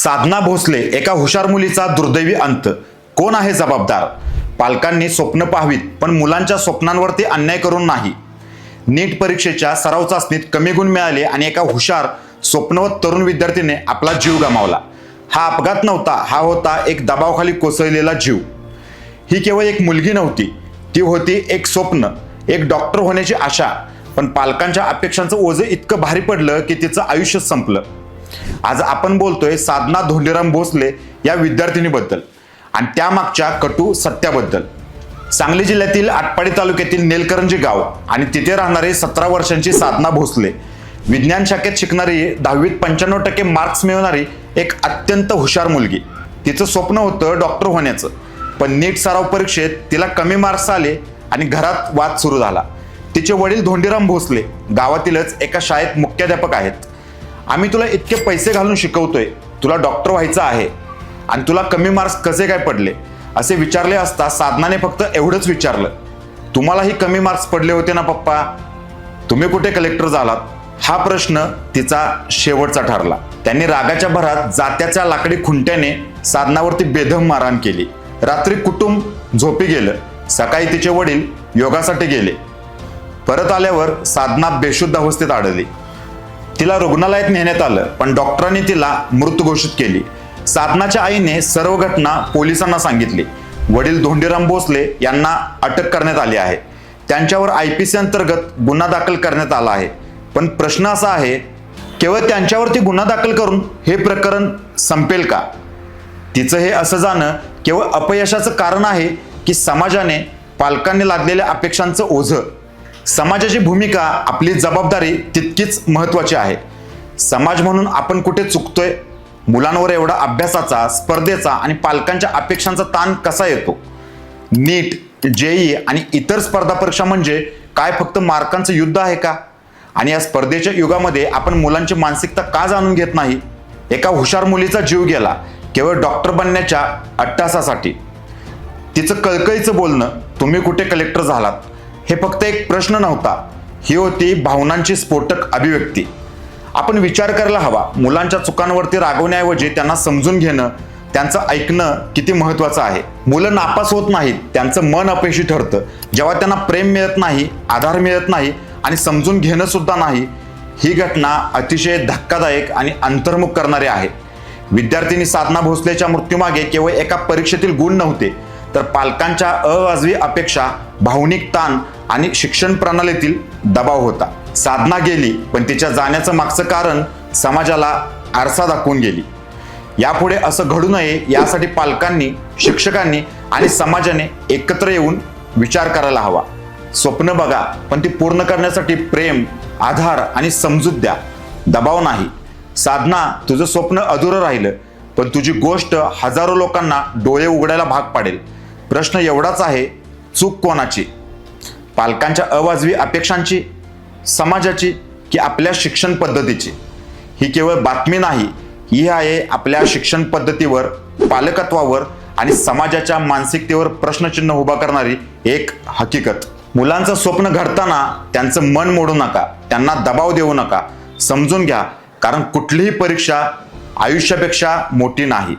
साधना भोसले एका हुशार मुलीचा दुर्दैवी अंत. कोण आहे जबाबदार? पालकांनी स्वप्न पाहावीत पण मुलांच्या स्वप्नांवरती अन्याय करून नाही. नीट परीक्षेच्या सराव चाचणीत कमी गुण मिळाले आणि एका हुशार स्वप्नवत तरुण विद्यार्थीने आपला जीव गमावला. हा अपघात नव्हता हा होता एक दबावखाली कोसळलेला जीव. ही केवळ एक मुलगी नव्हती ती होती एक स्वप्न एक डॉक्टर होण्याची आशा. पण पालकांच्या अपेक्षांचं ओझं इतकं भारी पडलं की तिचं आयुष्यच संपलं. आज आपण बोलतोय साधना धोंडीराम भोसले या विद्यार्थिनीबद्दल आणि त्यामागच्या कटू सत्याबद्दल सांगली जिल्ह्यातील आटपाडी तालुक्यातील नेलकरंजी गाव आणि तिथे राहणारी सतरा वर्षांची साधना भोसले विज्ञान शाखेत शिकणारी दहावीत पंच्याण्णव टक्के मार्क्स मिळवणारी एक अत्यंत हुशार मुलगी. तिचं स्वप्न होतं डॉक्टर होण्याचं पण नीट सराव परीक्षेत तिला कमी मार्क्स आले आणि घरात वाद सुरू झाला. तिचे वडील धोंडीराम भोसले गावातीलच एका शाळेत मुख्याध्यापक आहेत. आम्ही तुला इतके पैसे घालून शिकवतोय. तुला डॉक्टर व्हायचं आहे. आणि तुला कमी मार्क्स कसे काय पडले? असे विचारले असता साधनाने फक्त एवढंच विचारलं. तुम्हालाही कमी मार्क्स पडले होते ना पप्पा? तुम्ही कुठे कलेक्टर झालात? हा प्रश्न तिचा शेवटचा ठरला. त्यांनी रागाच्या भरात जात्याच्या लाकडी खुंट्याने साधनावरती बेदम मारहाण केली. रात्री कुटुंब झोपी गेलं. सकाळी तिचे वडील योगासाठी गेले. परत आल्यावर साधना बेशुद्ध अवस्थेत आढळली. तिला रुग्णालयात नेण्यात आलं पण डॉक्टरांनी तिला मृत घोषित केली. साधनाच्या आईने सर्व घटना पोलिसांना सांगितली. वडील धोंडीराम भोसले यांना अटक करण्यात आली आहे. त्यांच्यावर आय पी सी अंतर्गत गुन्हा दाखल करण्यात आला आहे. पण प्रश्न असा आहे केवळ त्यांच्यावरती गुन्हा दाखल करून हे प्रकरण संपेल का? तिचं हे असं जाणं केवळ अपयशाचं कारण आहे की समाजाने पालकांनी लादलेल्या अपेक्षांचं ओझं समाजाची भूमिका आपली जबाबदारी तितकीच महत्त्वाची आहे. समाज म्हणून आपण कुठे चुकतोय मुलांवर एवढा अभ्यासाचा स्पर्धेचा आणि पालकांच्या अपेक्षांचा ताण कसा येतो? नीट जेई आणि इतर स्पर्धा परीक्षा म्हणजे काय फक्त मार्कांचं युद्ध आहे का? आणि या स्पर्धेच्या युगामध्ये आपण मुलांची मानसिकता का जाणून घेत नाही? एका हुशार मुलीचा जीव गेला केवळ डॉक्टर बनण्याच्या अट्टासासाठी. तिचं कळकळीचं बोलणं तुम्ही कुठे कलेक्टर झालात? हे फक्त एक प्रश्न नव्हता. ही होती भावनांची स्फोटक अभिव्यक्ती. आपण विचार करायला हवा. मुलांच्या चुकांवरती रागवण्याऐवजी त्यांना समजून घेणं त्यांचं ऐकणं किती महत्वाचं आहे. मुलं नापास होत नाहीत त्यांचं मन अपयशी ठरतं. जेव्हा त्यांना प्रेम मिळत नाही आधार मिळत नाही आणि समजून घेणं सुद्धा नाही ही घटना अतिशय धक्कादायक आणि अंतर्मुख करणारी आहे. विद्यार्थिनी साधना भोसलेच्या मृत्यूमागे केवळ एका परीक्षेतील गुण नव्हते तर पालकांच्या अवाजवी अपेक्षा भावनिक ताण आणि शिक्षण प्रणालीतील दबाव होता. साधना गेली पण तिच्या जाण्याचं मागचं कारण समाजाला आरसा दाखवून गेली. यापुढे असं घडू नये यासाठी पालकांनी शिक्षकांनी आणि समाजाने एकत्र येऊन विचार करायला हवा. स्वप्न बघा पण ती पूर्ण करण्यासाठी प्रेम आधार आणि समजूत द्या. दबाव नाही. साधना तुझं स्वप्न अधुरं राहिलं पण तुझी गोष्ट हजारो लोकांना डोळे उघडायला भाग पाडेल. प्रश्न एवढाच आहे चूक कोणाची? पालकांच्या अवाजवी अपेक्षांची समाजाची की आपल्या शिक्षण पद्धतीची? ही केवळ बातमी नाही ही आहे आपल्या शिक्षण पद्धतीवर पालकत्वावर आणि समाजाच्या मानसिकतेवर प्रश्नचिन्ह उभा करणारी एक हकीकत. मुलांचं स्वप्न घडताना त्यांचं मन मोडू नका त्यांना दबाव देऊ नका. समजून घ्या कारण कुठलीही परीक्षा आयुष्यापेक्षा मोठी नाही.